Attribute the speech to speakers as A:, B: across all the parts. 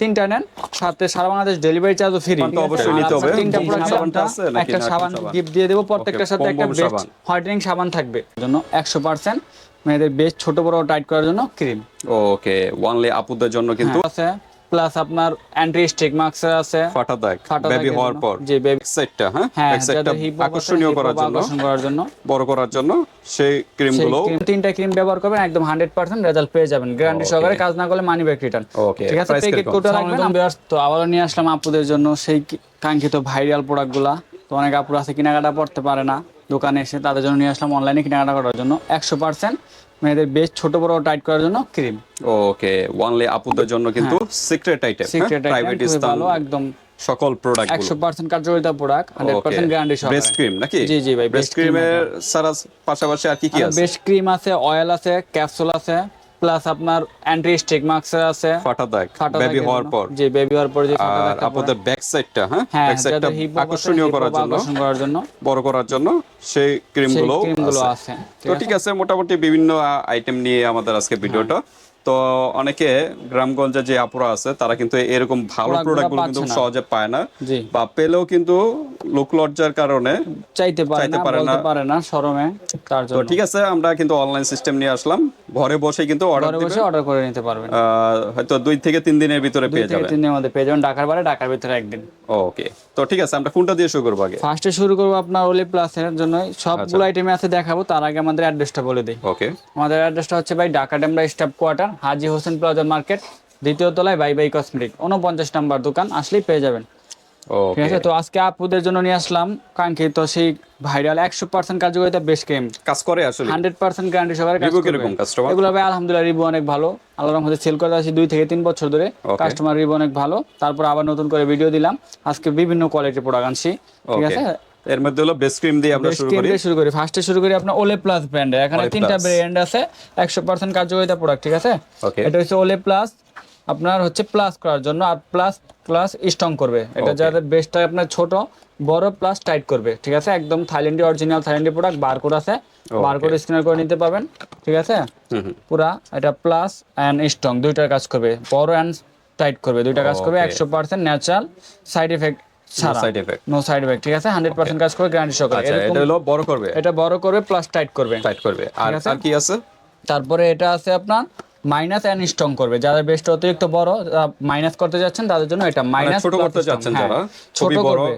A: তিনটা নেন সাথে সারা বাংলাদেশ ডেলিভারি চার্জও ফ্রি
B: অবশ্যই নিতে হবে।
A: তিনটা প্রোডাক্ট
B: আছে
A: একটা সাবান? গিফট দিয়ে দেব প্রত্যেকটার সাথে একটা বেস্ট
B: সাবান।
A: হোয়াইটেনিং সাবান থাকবে জন্য একশো পার্সেন্ট মেয়েদের বেস্ট ছোট বড় টাইট করার জন্য ক্রিম
B: ওকে ওয়ানলি আপুদের জন্য কিন্তু
A: আছে প্লাস আপনার অ্যান্টি স্টিক মাস্ক আছে।
B: ফাটা দাগ বেবি হওয়ার পর।
A: জি বেবি
B: সাইডটা হ্যাঁ?
A: হ্যাঁ
B: ব্যাক সাইডটা আকর্ষণীয় করার জন্য
A: আকর্ষণ করার জন্য।
B: বড় করার জন্য সেই ক্রিমগুলো
A: তিনটা ক্রিম ব্যবহার করবেন একদম হান্ড্রেড পার্সেন্ট রেজাল্ট পেয়ে যাবেন। গ্যারান্টি সহকারে কাজ না করলে মানি ব্যাক রিটার্ন
B: Okay,
A: ঠিক আছে প্যাকেট? কোটা রাখবেন। তো আবারও নিয়ে আসলাম আপুদের জন্য সেই কাঙ্ক্ষিত ভাইরাল প্রোডাক্টগুলা তো অনেক আপুরা আছে কেনাকাটা করতে পারে না। দোকানে এসে তাদের জন্য নিয়ে আসলাম অনলাইনে কেনাকাটা করার জন্য। একশো পার্সেন্ট মেয়েদের বেশ ছোট বড় টাইট করার জন্য ক্রিম।
B: ওকে ওয়ানলি আপুদের জন্য কিন্তু সিক্রেট আইটেম
A: সিক্রেট
B: প্রাইভেট
A: ভালো একদম
B: সকল প্রোডাক্ট
A: একশো পার্সেন্ট কার্যকারিতা প্রোডাক্ট হান্ড্রেড পার্সেন্ট গ্যারান্টি সহ।
B: বেস্ট ক্রিম নাকি?
A: জি, জি ভাই,
B: বেস্ট ক্রিমের সারা পাশাপাশি আর কি কি আছে?
A: বেস্ট ক্রিম আছে অয়েল আছে ক্যাপসুল আছে। প্লাস আপনার অ্যান্টি স্টিক আছে।
B: ফাটা দাগ বেবি হওয়ার পর।
A: জি বেবি হওয়ার পর যে ফাটা পড়ে।
B: আপুদের ব্যাক সাইডটা হ্যাঁ? ব্যাক সাইডটা আকর্ষণীয় করার জন্য
A: আকর্ষণ করার জন্য।
B: বড় করার জন্য সেই ক্রিমগুলো আছে। তো ঠিক আছে। মোটামুটি বিভিন্ন আইটেম নিয়ে আমাদের আজকে ভিডিওটা। তো অনেকে গ্রামগঞ্জে যে আপুরা আছে তারা কিন্তু এরকম ভালো প্রোডাক্টগুলো কিন্তু সহজে পায় না। বা পেলেও কিন্তু লোক লজ্জার কারণে
A: চাইতে পারে না
B: পারে
A: বলতে
B: না।
A: পারে না শরমে তার জন্য।
B: ঠিক আছে আমরা কিন্তু অনলাইন সিস্টেম নিয়ে আসলাম। ঘরে বসে কিন্তু অর্ডার
A: ঘরে
B: দিবে
A: বসে অর্ডার করে নিতে পারবেন।
B: হয়তো দুই থেকে তিন দিনের ভিতরে পেয়ে যাবেন।
A: তিন দিনের মধ্যে পেয়ে যাবেন। ঢাকার বাইরে ঢাকার ভিতরে একদিন।
B: ওকে তো ঠিক আছে আমরা কোনটা দিয়ে শুরু করব আগে।
A: ফার্স্টে শুরু করব আপনার ওলি প্লাস এর জন্য সবগুলো
B: আচ্ছা।
A: আইটেমে আছে দেখাবো তার আগে আমাদের অ্যাড্রেসটা বলে দিই।
B: ওকে।
A: আমাদের অ্যাড্রেসটা হচ্ছে ভাই Dhaka Demra staff quarter Haji Hossain plaza market দ্বিতীয় তলায় বাই বাই কসমেটিক উনপঞ্চাশ নাম্বার দোকান আসলেই পেয়ে যাবেন। ঠিক আছে তো আজকে আপুদের জন্য নিয়ে আসলাম। কাঙ্ক্ষিত সেই ভাইরাল একশো পার্সেন্ট কার্যকারিতা বেশ ক্রিম
B: কাজ করে আসলে?
A: হান্ড্রেড পার্সেন্ট গ্যারান্টি সহকারে কাজ
B: কীরকম কাস্টমার
A: এগুলো ভাই আলহামদুলিল্লাহ রিভিউ অনেক ভালো। আল্লাহর মধ্যে সেল করে আসি দুই থেকে তিন বছর ধরে। কাস্টমার রিভিউ অনেক ভালো। তারপর আবার নতুন করে ভিডিও দিলাম। আজকে বিভিন্ন কোয়ালিটির প্রোডাক্ট আনছি। ঠিক আছে?
B: এর মধ্যে হলো বেস্ট ক্রিম দিয়ে আমরা শুরু করি।
A: শুরু করি। ফার্স্টে শুরু করি আপনার ওলে প্লাস ব্র্যান্ডের এখানে তিনটা ব্র্যান্ড আছে। একশো পার্সেন্ট কার্যকারিতা প্রোডাক্ট ঠিক আছে? এটা হচ্ছে ওলে প্লাস আপনার হচ্ছে প্লাস করার জন্য আর প্লাস প্লাস স্ট্রং করবে। এটা. যাদের বেস্টটা আপনার ছোট বড় প্লাস টাইট করবে ঠিক আছে? একদম থাইল্যান্ডি অরিজিনাল থাইল্যান্ডি প্রোডাক্ট বারকোড আছে। বারকোড স্ক্যানার করে নিতে পারবেন ঠিক আছে? পুরা এটা প্লাস অ্যান্ড স্ট্রং দুইটার কাজ করবে। বড় অ্যান্ড টাইট করবে দুইটা কাজ করবে. একশো পার্সেন্ট ন্যাচারাল সাইড এফেক্ট ছাড়া।
B: side effect।
A: No side effect ঠিক আছে? হান্ড্রেড পার্সেন্ট কাজ করবে গ্যারান্টি সহকারে
B: আচ্ছা এটা হলো বড় করবে?
A: এটা বড় করবে প্লাস টাইট করবে।
B: টাইট করবে। আর আর কি আছে?
A: তারপরে এটা আছে আপনার মাইনাস অ্যান্ড স্ট্রং করবে। যাদের বেস্ট অতিরিক্ত বড় মাইনাস করতে যাচ্ছেন তাদের জন্য এটা মাইনাস
B: ছোট করতে চাচ্ছেন যারা
A: ছোট
B: বড়
A: করবে।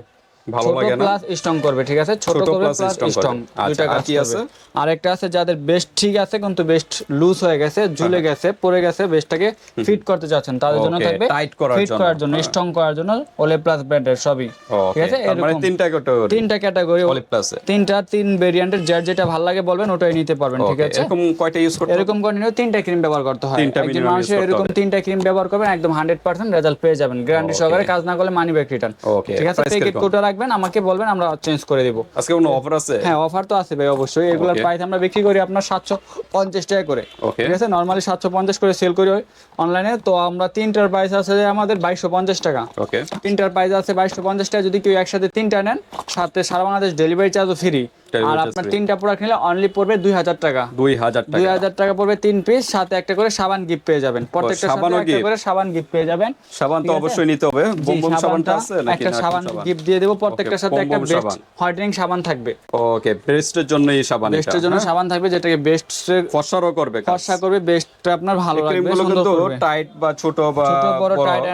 B: ভালো লাগে না?
A: প্লাস স্ট্রং করবে ঠিক আছে? ছোট করবে প্লাস স্ট্রং
B: আচ্ছা,
A: দুইটা
B: কি আছে?
A: আরেকটা আছে যাদের বেস্ট ঠিক আছে কিন্তু বেস্ট লুজ হয়ে গেছে ঝুলে গেছে পড়ে গেছে বেস্টটাকে ফিট করতে যাচ্ছেন তাদের জন্য থাকবে
B: tight করার
A: ফিট করার জন্য স্ট্রং করার জন্য ওলে প্লাস ব্র্যান্ডের সবই। ঠিক আছে?
B: মানে তিনটা ক্যাটাগরি
A: তিনটা ক্যাটাগরি
B: অলিভ প্লাসে
A: তিনটা তিন ভেরিয়েন্টের যার যেটা ভালো লাগে বলবেন ওটাই নিতে পারবেন ঠিক আছে?
B: এরকম কয়টা ইউজ করতে
A: এরকম কন্টিনিউ তিনটা ক্রিম ব্যবহার করতে হয়। একজন
B: করতে
A: এরকম। তিনটা ক্রিম ব্যবহার করবেন একদম হান্ড্রেড পার্সেন্ট রেজাল্ট পেয়ে যাবেন। গ্যারান্টি সহকারে কাজ না করলে মানি ব্যাক রিটার্ন ঠিক আছে? প্যাকেট কোটা রাখবেন আমাকে বলবেন আমরা চেঞ্জ করে দেবো।
B: আজকে কোনো অফার আছে?
A: হ্যাঁ অফার তো আছে ভাই অবশ্যই। এগুলোর
B: Okay.
A: প্রাইস আমরা বিক্রি করি আপনার সাতশো পঞ্চাশ টাকা করে। ঠিক আছে? নরমালি সাতশো পঞ্চাশ করে সেল করি অনলাইনে তো আমরা তিনটার প্রাইস আছে যে আমাদের বাইশশো পঞ্চাশ টাকা।
B: ওকে
A: তিনটার প্রাইস আছে বাইশশো পঞ্চাশ টাকা। যদি কেউ একসাথে তিনটা নেন সাথে সারা বাংলাদেশ ডেলিভারি চার্জও ফ্রি আর আপনার তিনটা প্রোডাক্ট নিলে অনলি পড়বে দুই হাজার টাকা।
B: দুই হাজার
A: দুই হাজার টাকা পড়বে তিন পিস সাথে একটা করে সাবান গিফট পেয়ে যাবেন। প্রত্যেকটা একটা করে সাবান গিফট পেয়ে যাবেন।
B: সাবান তো অবশ্যই নিতে হবে। সাবানটা আছে নাকি?
A: একটা সাবান গিফট দিয়ে দেবো। প্রত্যেকটার সাথে একটা বেস্ট হোয়াইটেনিং সাবান। থাকবে।
B: ওকে বেস্টের জন্য এই সাবান
A: বেস্টের জন্য সাবান থাকবে যেটাকে বেস্ট
B: ফর্সারও করবে
A: ফর্সা করবে বেস্টটা আপনার ভালো লাগবে সুন্দর
B: কিন্তু
A: করবে।
B: টাইট বা ছোট বা
A: ছোট বড় টাইট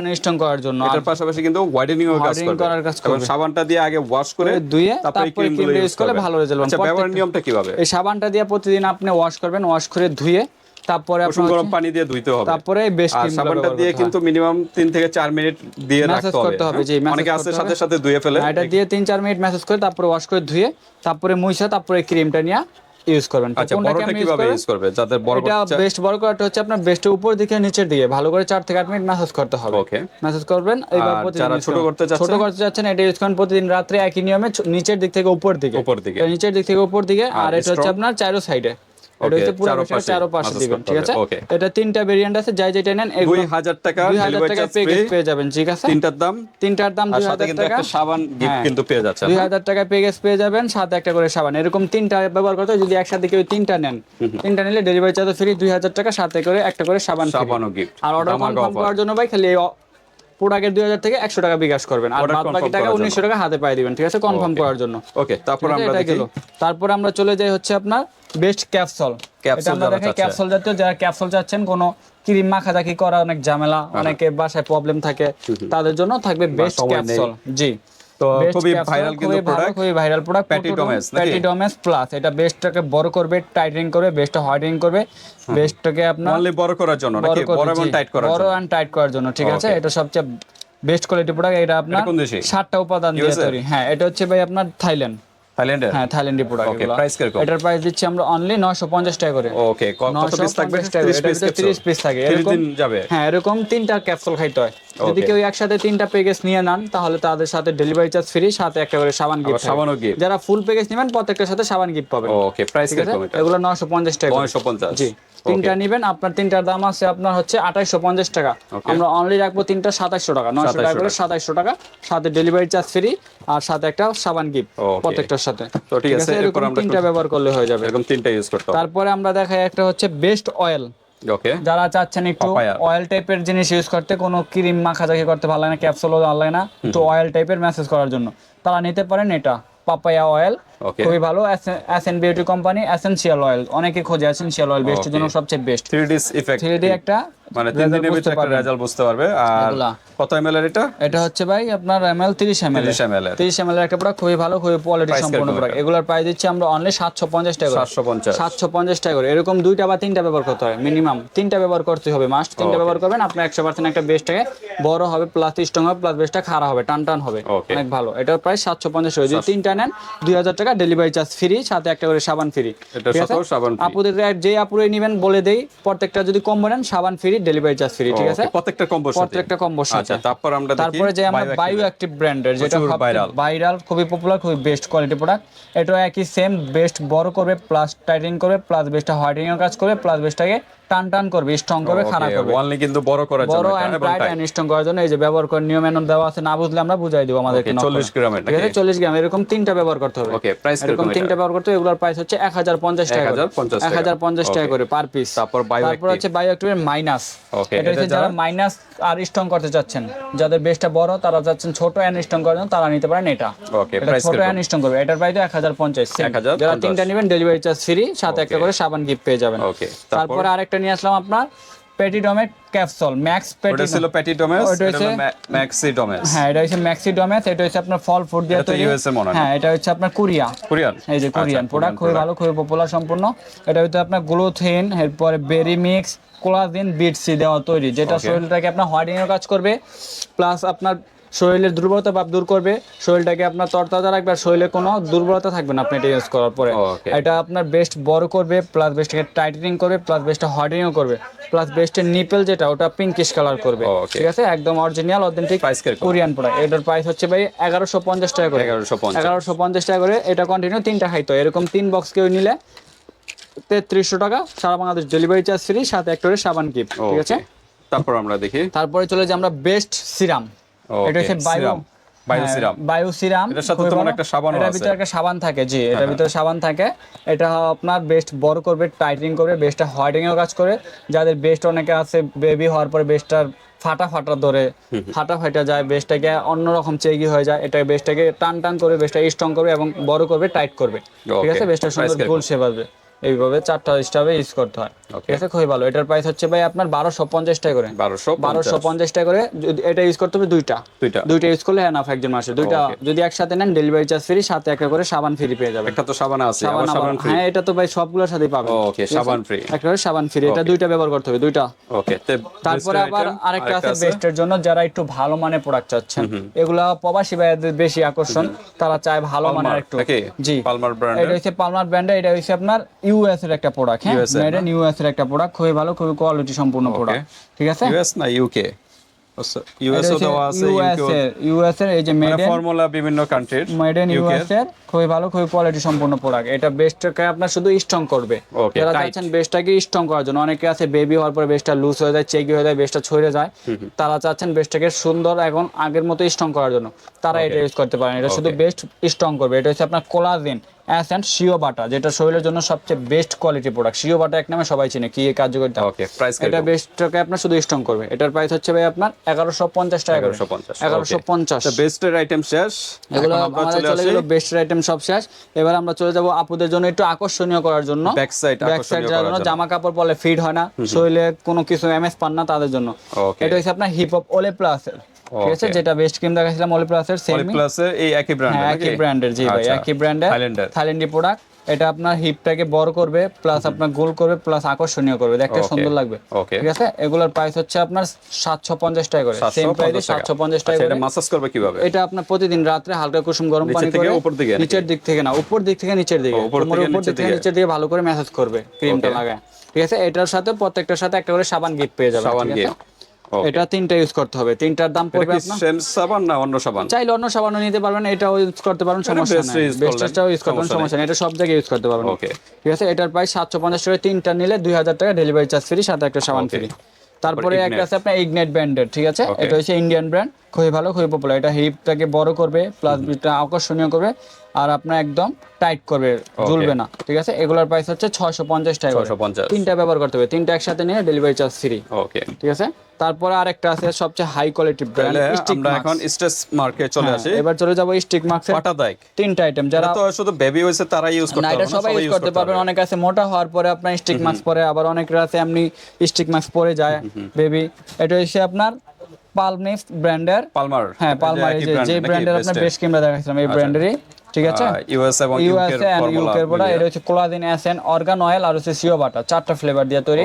A: করার জন্য।
B: এটার পাশাপাশি কিন্তু হোয়াইটেনিং এর কাজ করবে।
A: করার কাজ করবে।
B: সাবানটা দিয়ে আগে ওয়াশ করে
A: ধুয়ে
B: তারপরে
A: ক্রিমটা
B: ইউজ
A: ইউজ করলে ভালো
B: আচ্ছা ব্যবহার নিয়মটা কীভাবে?
A: এই সাবানটা দিয়ে প্রতিদিন আপনি ওয়াশ করবেন ওয়াশ করে ধুয়ে তারপরে আপনার
B: গরম পানি দিয়ে ধুইতে হবে।
A: তারপরে বেশ
B: আর সাবানটা দিয়ে কিন্তু মিনিমাম তিন থেকে চার মিনিট দিয়ে রাখতে হবে।
A: করতে হবে, যে
B: অনেকে আছে সাথে সাথে ধুয়ে ফেলে।
A: এটা দিয়ে তিন চার মিনিট ম্যাসেজ করে তারপরে ওয়াশ করে ধুয়ে তারপরে মুইসা তারপরে ক্রিমটা নিয়ে ইউজ করবেন।
B: আচ্ছা বড়টা কীভাবে ইউজ করবে? যাদের বড়
A: এটা বেস্ট বড় করাটা হচ্ছে আপনার বেস্টের উপর দিকে নিচের দিকে। ভালো করে চার থেকে আট মিনিট ম্যাসেজ করতে হবে।
B: ওকে
A: ম্যাসেজ করবেন এইবার প্রতিদিন
B: যারা ছোট করতে চাচ্ছে?
A: ছোট করতে চাচ্ছেন এটা ইউজ করেন প্রতিদিন রাত্রে একই নিয়মে নিচের দিক থেকে উপর দিকে।
B: উপর দিকে।
A: নিচের দিক থেকে উপর দিকে
B: আর
A: এটা হচ্ছে আপনার চারো সাইডে এটা হচ্ছে পুরো চারো পাশে দিবেন ঠিক আছে? এটা তিনটা ভেরিয়েন্ট আছে যাই যেটা নেন
B: দুই হাজার টাকা
A: দুই হাজার
B: ডেলিভারি
A: টাকা প্যাকেজ পেয়ে যাবেন ঠিক আছে?
B: তিনটার দাম?
A: তিনটার টাকা।
B: সাবান গিফট
A: হ্যাঁ।
B: কিন্তু পেয়ে যাচ্ছে
A: টাকা প্যাকেজ পেয়ে যাবেন সাথে একটা করে সাবান। এরকম তিনটা ব্যবহার করতে যদি একসাথে কেউ তিনটা নেন। তিনটা নিলে ডেলিভারি চার্জ ফ্রি দুই হাজার টাকা সাথে করে একটা করে সাবান free।
B: সাবানও গিফট
A: আর অর্ডার কনফার্ম করার জন্য ভাই খালি প্রোডাক্টের দুই হাজার থেকে একশো টাকা বিকাশ করবেন। আর বাকি টাকা উনিশশো টাকা হাতে পাই দিবেন ঠিক আছে? কনফার্ম করার জন্য।
B: ওকে তারপর আমরা
A: গেল। তারপরে আমরা চলে যাই হচ্ছে আপনার বেস্ট ক্যাপসল
B: ক্যাপসল।
A: ক্যাপসুল জাতীয় যারা ক্যাপসুল চাচ্ছেন কোনো ক্রিম মাখাদাখি করা অনেক ঝামেলা অনেকে বাসায় প্রবলেম থাকে তাদের জন্য থাকবে বেস্ট ক্যাপসল জি।
B: তো খুবই ভাইরাল কিন্তু প্রোডাক্ট
A: খুবই ভাইরাল প্রোডাক্ট
B: নাকি?
A: প্যাটিডোমেস প্লাস এটা বেস্টটাকে বড় করবে টাইটেনিং করবে বেস্টটা হোয়াইটেনিং করবে বেস্টটাকে আপনার
B: অনলি বড় করার জন্য নাকি? বড় এবং টাইট করার
A: বড়
B: জন্য?
A: এন্ড টাইট করার জন্য ঠিক আছে? এটা সবচেয়ে বেস্ট কোয়ালিটি প্রোডাক্ট এটা আপনার সাতটা উপাদান দিয়ে তৈরি। হ্যাঁ এটা হচ্ছে ভাই আপনার থাইল্যান্ড।
B: থাইল্যান্ডের?
A: হ্যাঁ থাইল্যান্ডি প্রোডাক্ট
B: Okay, price কীরকম?
A: এটার প্রাইস দিচ্ছি আমরা অনলি 950 টাকা করে।
B: ওকে কত পিস থাকবে?
A: 950
B: 30 পিস
A: ভিতরে 30 পিস থাকে। এরকম
B: যাবে?
A: হ্যাঁ এরকম তিনটা ক্যাপসুল খাইতে হয়। যদি কেউ একসাথে তিনটা প্যাকেজ নিয়ে নেন তাহলে তাদের সাথে ডেলিভারি চার্জ ফ্রি সাথে একটা করে সাবান গিফট
B: সাবানও gift।
A: যারা ফুল প্যাকেজ নেবেন প্রত্যেকটার সাথে সাবান গিফট পাবেন।
B: ওকে প্রাইস কীরকম এটা।
A: এগুলো 950 টাকা।
B: 950
A: জি তিনটা নিবেন আপনার তিনটার দাম আছে আপনার হচ্ছে 2850 টাকা। আমরা অনলি রাখব তিনটা 2700 টাকা 900 টাকা
B: 2700
A: করে 2700 টাকা সাথে ডেলিভারি চার্জ ফ্রি আর সাথে একটা সাবান গিফট প্রত্যেকটার সাথে।
B: তো ঠিক আছে,
A: এরকম
B: আমরা
A: তিনটা ব্যবহার করলে হয়ে যাবে।
B: এরকম তিনটা ইউজ করতে
A: তারপরে আমরা দেখাই একটা হচ্ছে বেস্ট অয়েল যারা চাচ্ছেন একটু অয়েল টাইপের জিনিস ইউজ করতে কোনো ক্রিম মাখাজাকি করতে ভালো লাগে না ক্যাপসুলও ভালো লাগে না। একটু অয়েল টাইপের মেসেজ করার জন্য। তারা নিতে পারেন এটা পাপায়া অয়েল. খুবই ভালো। SN beauty company essential oil অনেকে খোঁজে এসেনশিয়াল অয়েল বেস্টের জন্য সবচেয়ে বেস্ট
B: 3 ডিস ইফেক্ট
A: থ্রি ডি একটা
B: মানে তিন
A: result
B: দিনের ভিতরে একটা রেজাল্ট বুঝতে পারবে। আর। কত এমএল এর এটা?
A: এটা হচ্ছে ভাই আপনার এমএল 30 এমএল
B: 30 ml এর।
A: 30 এমএল এর একটা প্রোডাক্ট খুবই ভালো খুবই কোয়ালিটি সম্পূর্ণ প্রোডাক্ট? এগুলোর প্রাইস দিচ্ছি আমরা অনলি 750 টাকা করে।
B: 750
A: 750 টাকা করে। এরকম দুইটা বা তিনটা ব্যবহার করতে হয় মিনিমাম তিনটা ব্যবহার করতে হবে। মাস্ট তিনটা ব্যবহার করবেন। আপনার 100% একটা বেস্টটাকে বড় হবে প্লাস স্ট্রং হবে প্লাস বেস্টটা খাড়া হবে টান টান হবে অনেক ভালো। এটার প্রাইস 750 টাকা। যদি তিনটা নেন 2000 টাকা ডেলিভারি চার্জ ফ্রি সাথে একটা করে সাবান ফ্রি। আপুদের যে আপুরে নেবেন বলে দেই প্রত্যেকটা যদি কম্বো নেন সাবান ফ্রি ডেলিভারি চার্জ ফ্রি ঠিক আছে
B: প্রত্যেকটা কম্বোর সাথে
A: প্রত্যেকটা কম্বোর সাথে
B: আচ্ছা তারপর আমরা
A: তারপরে যে আমরা বায়ো। অ্যাক্টিভ ব্র্যান্ডের যেটা
B: viral।
A: ভাইরাল খুবই পপুলার খুবই বেস্ট কোয়ালিটি প্রোডাক্ট এটা একই সেম বেস্ট বড় করবে প্লাস টাইটিং করবে প্লাস বেস্টটা হোয়াইটিং এর কাজ করবে প্লাস বেস্টটাকে টান টান করবে স্ট্রং করবে
B: Okay,
A: করবে।
B: কিন্তু বড় করার জন্য
A: বড় এন্ড ব্রাইট এন্ড স্ট্রং করার জন্য এই যে ব্যবহার করে নিয়ম দেওয়া আছে না বুঝলে আমরা বুঝাই দিব আমাদেরকে
B: Okay,
A: knock করে।
B: 40 গ্রামের
A: ঠিক আছে 40 গ্রাম এরকম তিনটা ব্যবহার করতে হবে।
B: Okay, price
A: এরকম তিনটা ব্যবহার করতে হবে এগুলোর প্রাইস হচ্ছে 1050 টাকা
B: 1050 টাকা।
A: 1050 টাকা করে পার পিস
B: তারপর।
A: তারপর হচ্ছে বায়ো অ্যাক্টিভের মাইনাস এটা হচ্ছে যারা মাইনাস আর স্ট্রং করতে চাচ্ছেন যাদের বেসটা বড় তারা চাচ্ছেন ছোট এন্ড স্ট্রং করার জন্য তারা নিতে পারেন এটা। এটা
B: price
A: ছোট? এন্ড স্ট্রং করবে। এটার প্রাইস 1050 same।
B: 1050
A: যারা তিনটা নেবেন ডেলিভারি চার্জ ফ্রি সাথে একটা করে সাবান গিফট পেয়ে যাবেন।
B: তারপর?
A: তারপরে আরেকটা নিয়ে আসলাম আপনার পেটিডমেট ক্যাপসুল ম্যাক্স
B: ওটা ছিল প্যাটিডোমাস এটা
A: হচ্ছে-
B: ম্যাক্সিডোমাস
A: হ্যাঁ এটা হচ্ছে ম্যাক্সিডমেস এটা হচ্ছে আপনার ফল ফুড দিয়ে তৈরি।
B: এর মনে হ্যাঁ
A: এটা হচ্ছে আপনার কোরিয়া
B: কোরিয়ান
A: এই যে কোরিয়ান প্রোডাক্ট খুবই ভালো খুবই পপুলার সম্পূর্ণ। এটা ভিতরে আপনার গ্লোথিন এরপরে বেরি মিক্স কোলাজিন বিটসি দেওয়া তৈরি যেটা. শরীরটাকে আপনার হোয়াইটিং এর কাজ করবে প্লাস আপনার শরীরের দুর্বলতা ভাব দূর করবে শরীরটাকে আপনার তরতাজা রাখবে আর শরীরে কোনো দুর্বলতা থাকবে না আপনি এটা ইউজ করার পরে. এটা আপনার বেস্ট বড় করবে প্লাস বেস্টটাকে টাইটেনিং করবে প্লাস বেস্টটা হোয়াইটিংও করবে প্লাস বেস্টের নিপেল যেটা ওটা পিঙ্কিশ কালার করবে. ঠিক আছে? একদম অরিজিনাল অথেন্টিক? কোরিয়ান প্রোডাক্ট এটার প্রাইস হচ্ছে ভাই এগারোশো পঞ্চাশ টাকা করে।
B: 1150
A: এগারোশো পঞ্চাশ টাকা করে এটা কন্টিনিউ তিনটা খাইতো এরকম তিন বক্স কেউ নিলে তেত্রিশশো টাকা সারা বাংলাদেশ ডেলিভারি চার্জ ফ্রি সাথে একটা করে সাবান গিফট ঠিক আছে?
B: তারপর আমরা দেখি।
A: তারপরে চলে যে আমরা বেস্ট সিরাম এটা হচ্ছে bio
B: serum, bio serum।
A: Bio serum
B: এটার সাথে তো একটা সাবানও
A: এটার ভিতরে একটা সাবান থাকে জি এটার ভিতরে সাবান থাকে। এটা আপনার বেস্ট বড় করবে টাইটিং করবে বেস্টটা হোয়াইটিং এর কাজ করে। যাদের বেস্ট অনেকে আছে বেবি হওয়ার পরে বেস্টটার ফাটা ফাটা ধরে ফাটা ফাটা যায় বেস্টটাকে অন্যরকম চেগি হয়ে যায়। এটা বেস্টটাকে টান টান করে বেস্টটাকে স্ট্রং করবে এবং বড় করবে টাইট করবে। ঠিক আছে? বেস্টটা সুন্দর? গোল শেপ আসবে। এইভাবে চারটা স্টাবে ইউজ করতে হয়. ঠিক আছে খুবই ভালো। এটার প্রাইস হচ্ছে ভাই আপনার বারোশো পঞ্চাশ টাকা করে।
B: বারোশো
A: বারোশো পঞ্চাশ টাকা করে। যদি এটা ইউজ করতে হবে দুইটা।
B: দুইটা।
A: দুইটা ইউজ করলে হ্যাঁ একজন মাসে দুইটা যদি একসাথে নেন ডেলিভারি চার্জ ফ্রি সাথে একটা করে সাবান ফ্রি পেয়ে যাবেন।
B: একটা তো সাবান আছে
A: সাবান হ্যাঁ এটা তো ভাই সবগুলোর সাথেই পাবেন।
B: ওকে সাবান ফ্রি
A: একটা করে সাবান ফ্রি এটা দুইটা ব্যবহার করতে হবে দুইটা।
B: ওকে
A: তারপরে আবার আরেকটা আছে বেস্টের জন্য যারা একটু ভালো মানের প্রোডাক্ট চাচ্ছেন। এগুলা প্রবাসী ভাইয়াদের বেশি আকর্ষণ। তারা চায় ভালো মানের একটু। জি।
B: পালমার
A: এটা হচ্ছে পালমার ব্র্যান্ডের এটা হচ্ছে আপনার ইউএস এর একটা প্রোডাক্ট হ্যাঁ? মেড ইন ইউএস এর একটা প্রোডাক্ট খুবই ভালো খুবই কোয়ালিটি সম্পূর্ণ প্রোডাক্ট ঠিক আছে?
B: ইউএস না ইউকে
A: খুবই ভালো খুবই কোয়ালিটি সম্পূর্ণ প্রোডাক্ট এটা বেস্টটাকে আপনার শুধু স্ট্রং করবে।
B: Okay,
A: যারা
B: tight.
A: চাচ্ছেন বেস্টটাকে স্ট্রং করার জন্য অনেকে আছে বেবি হওয়ার পরে বেস্টটা লুজ হয়ে যায় চেকি হয়ে যায় বেস্টটা ছড়ে যায়। তারা চাচ্ছেন বেস্টটাকে সুন্দর এখন আগের মতো স্ট্রং করার জন্য। তারা এটা ইউজ করতে পারেন। এটা শুধু বেস্ট স্ট্রং করবে। এটা হচ্ছে আপনার কোলাজেন অ্যাসেন্ট শিও বাটা যেটা শরীরের জন্য সবচেয়ে best quality product shea butter এক নামে সবাই চিনে কি এই কার্যকরিতা
B: ওকে প্রাইস
A: এটা বেস্টটাকে আপনার শুধু স্ট্রং করবে। এটার প্রাইস হচ্ছে ভাই আপনার এগারোশো পঞ্চাশ টাকা করে।
B: 1150
A: এগারোশো পঞ্চাশ।
B: বেস্টের আইটেম শেষ
A: এগুলো আমাদের
B: চলে
A: গেলো বেস্ট আইটেম সব শেষ। এবার আমরা চলে যাব আপুদের জন্য একটু আকর্ষণীয় করার জন্য।
B: ব্যাক সাইড
A: সাইড যার জন্য জামা কাপড় পরলে ফিট হয় না শরীরে কোনো কিছু এমএস পান না তাদের জন্য। এটা হচ্ছে আপনার হিপ হপ ওলে প্লাসের ঠিক আছে যেটা বেস্ট ক্রিম দেখাছিলাম ওলে প্লাসের সেম
B: প্লাসের এই একই ব্র্যান্ড
A: হ্যাঁ একই ব্র্যান্ডের জি ভাই একই ব্র্যান্ডের
B: থাইল্যান্ডের
A: থাইল্যান্ডি প্রোডাক্ট এটা আপনার হিপটাকে বড় করবে প্লাস আপনার গোল করবে প্লাস আকর্ষণীয় করবে। দেখতে সুন্দর লাগবে। ঠিক আছে? এগুলোর প্রাইস হচ্ছে আপনার সাতশো পঞ্চাশ টাকা করে। সেম প্রাইসে টাকা।
B: আচ্ছা,
A: করে।
B: এটা মাসাজ করবে কীভাবে?
A: এটা আপনার প্রতিদিন রাত্রে হালকা কুসুম গরম পানি করে
B: উপর দিকে
A: নিচের দিক থেকে না উপর দিক থেকে নিচের দিকে।
B: উপর
A: দিক থেকে। নিচের দিকে ভালো করে ম্যাসাজ করবে ক্রিমটা. লাগায়। ঠিক আছে? এটার সাথে প্রত্যেকটার সাথে একটা করে সাবান গিফট পেয়ে যাবে
B: সাবান
A: আছে? এটা তিনটা ইউজ করতে হবে। তিনটার দাম পড়বে আপনার?
B: সেম সাবান না অন্য সাবান?
A: চাইলে অন্য সাবানও নিতে পারবেন এটাও ইউজ করতে পারবেন সমস্যা নাই। বেস্টটাও ইউজ করতে
B: সমস্যা
A: সমস্যা নেই। এটা সব জায়গায় ইউজ করতে পারবেন।
B: ওকে
A: ঠিক আছে এটার প্রাইস সাতশো পঞ্চাশ টাকা তিনটা নিলে দুই হাজার টাকা ডেলিভারি চার্জ ফ্রি সাথে একটা সাবান ফ্রি তারপরে একটা আছে আপনার ইগনেট ব্র্যান্ডের ঠিক আছে? এটা হচ্ছে ইন্ডিয়ান ব্র্যান্ড খুবই ভালো খুবই পপুলার এটা হিপটাকে বড় করবে প্লাস এটা আকর্ষণীয় করবে আর আপনার একদম টাইট করবে ঝুলবে না ঠিক আছে? এগুলোর প্রাইস হচ্ছে ছয়শো পঞ্চাশ টাকা করে।
B: 650
A: তিনটা ব্যবহার করতে হবে তিনটা একসাথে নিয়ে ডেলিভারি চার্জ ফ্রি
B: ওকে
A: ঠিক আছে? তারপরে আরেকটা আছে সবচেয়ে হাই কোয়ালিটি ব্র্যান্ড স্টিক
B: আমরা এখন স্ট্রেস মার্কে চলে আসি।
A: হ্যাঁ, এবার চলে যাব স্টিক মার্কসের
B: পাটা দাইক
A: তিনটা আইটেম যারা
B: তো শুধু বেবি হয়েছে তারাই ইউজ করতে পারবে
A: এটা সবাই ইউজ করতে পারবেন অনেক আছে মোটা হওয়ার পরে আপনার স্টিক মাস্ক পরে আবার অনেকের আছে এমনি স্টিক মাস্ক পরে যায় বেবি এটা হচ্ছে আপনার ব্র্যান্ডের?
B: পালমার
A: হ্যাঁ পালমার এই যে ব্র্যান্ডের আপনার ক্রিমটা দেখাচ্ছিলাম এই ব্র্যান্ডেরই ঠিক আছে?
B: ইউএস এবং ইউকে
A: এর প্রোডাক্ট এটা হচ্ছে কোলাদিন এসএন অর্গান অয়েল আর হচ্ছে সিও বাটা চারটা ফ্লেভার দিয়ে তৈরি।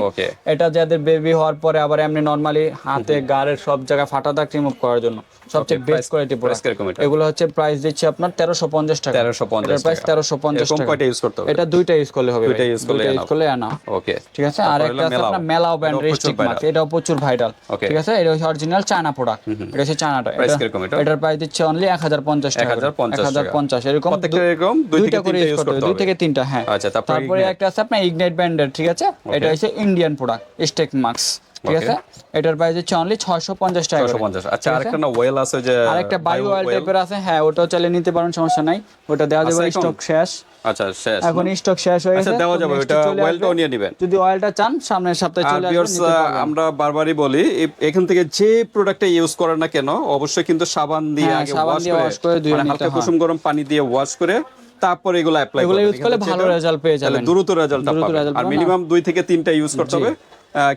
A: এটা যাদের বেবি হওয়ার পরে আবার এমনি নরমালি হাতে গাড়ের সব জায়গায় ফাটা দাগ রিমুভ করার জন্য। সবচেয়ে বেস্ট কোয়ালিটি প্রোডাক্ট এগুলো হচ্ছে প্রাইস দিচ্ছি আপনার তেরোশো পঞ্চাশ টাকা।
B: 1350
A: প্রাইস
B: টাকা।
A: তেরোশো পঞ্চাশ
B: এরকম
A: টাকা।
B: কয়টা ইউজ করতে হবে?
A: এটা দুইটা ইউজ করলে হবে
B: দুইটা use করলে
A: ইউজ করলে আনা
B: ওকে
A: ঠিক আছে? আর একটা আছে আপনার মেলাও মাস্ক এটাও প্রচুর ভাইরাল ঠিক আছে? এটা হচ্ছে অরিজিনাল চায়না প্রোডাক্ট এটা হচ্ছে চায়নাটা এটা- এটার প্রাইস দিচ্ছে অনলি এক হাজার পঞ্চাশ টাকা।
B: 1050
A: হাজার পঞ্চাশ এরকম
B: এরকম
A: দুইটা করে ইউজ করতে হবে। দুই থেকে তিনটা হ্যাঁ।
B: আচ্ছা, তারপরে
A: একটা আছে আপনার ইগনাইট ব্র্যান্ডের ঠিক আছে? এটা হচ্ছে ইন্ডিয়ান প্রোডাক্ট স্টেক মাস্ক ঠিক আছে? এটার প্রাইস হচ্ছে অনলি ছয়শো পঞ্চাশ টাকা
B: 650 আচ্ছা আরেকটা না ওয়েল আছে যে
A: আরেকটা বায়ো অয়েল টাইপের আছে হ্যাঁ ওটাও চাইলে নিতে পারেন সমস্যা নাই। ওটা দেওয়া যাবে স্টক শেষ।
B: আচ্ছা শেষ
A: এখন স্টক শেষ হয়ে
B: আচ্ছা
A: গেছে
B: দেওয়া যাবে ওটা ওয়েলটাও নিয়ে নেবেন।
A: যদি অয়েলটা চান সামনের সপ্তাহে চলে আসবে।
B: আমরা বারবারই বলি এখান থেকে যে প্রোডাক্টটা ইউজ করেন না কেন অবশ্যই কিন্তু সাবান দিয়ে
A: হ্যাঁ,
B: আগে
A: সাবান
B: ওয়াশ করে মানে হালকা কুসুম গরম পানি দিয়ে ওয়াশ করে তারপর এগুলো অ্যাপ্লাই
A: করলে ভালো result পেয়ে যাবেন।
B: দ্রুত রেজাল্ট পাবেন। আর মিনিমাম দুই থেকে তিনটা ইউজ করতে হবে।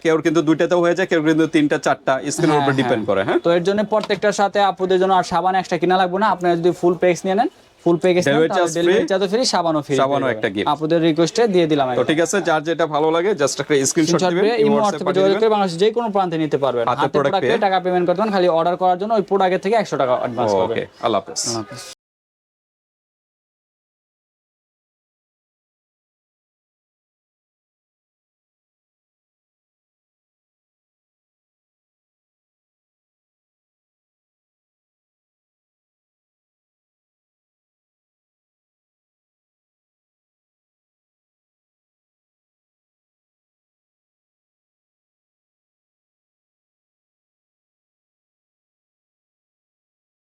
B: কেউ কিন্তু দুইটাতেও হয়ে যায় কেউ কিন্তু তিনটা চারটা স্কিনের উপর
A: হ্যাঁ,
B: ডিপেন্ড করে হ্যাঁ?
A: তো এর জন্য প্রত্যেকটার সাথে আপুদের জন্য আর সাবান এক্সট্রা কিনা লাগবে না। আপনারা যদি ফুল প্যাকেজ নিয়ে নেন full package delivery charge free সাবানও free
B: সাবানও একটা gift।
A: আপুদের রিকোয়েস্টে দিয়ে দিলাম
B: তো ঠিক আছে যার যেটা ভালো লাগে জাস্ট একটা স্ক্রিনশট দিবেন
A: ইমো হোয়াটসঅ্যাপে যোগাযোগ করে বাংলাদেশের যে কোনো প্রান্তে নিতে পারবেন।
B: হাতে
A: প্রোডাক্টে টাকা পেমেন্ট করতে হবে খালি অর্ডার করার জন্য ওই প্রোডাক্টের থেকে একশো টাকা অ্যাডভান্স
B: ওকে আল্লাহ
A: আল্লাহ হাফেজ।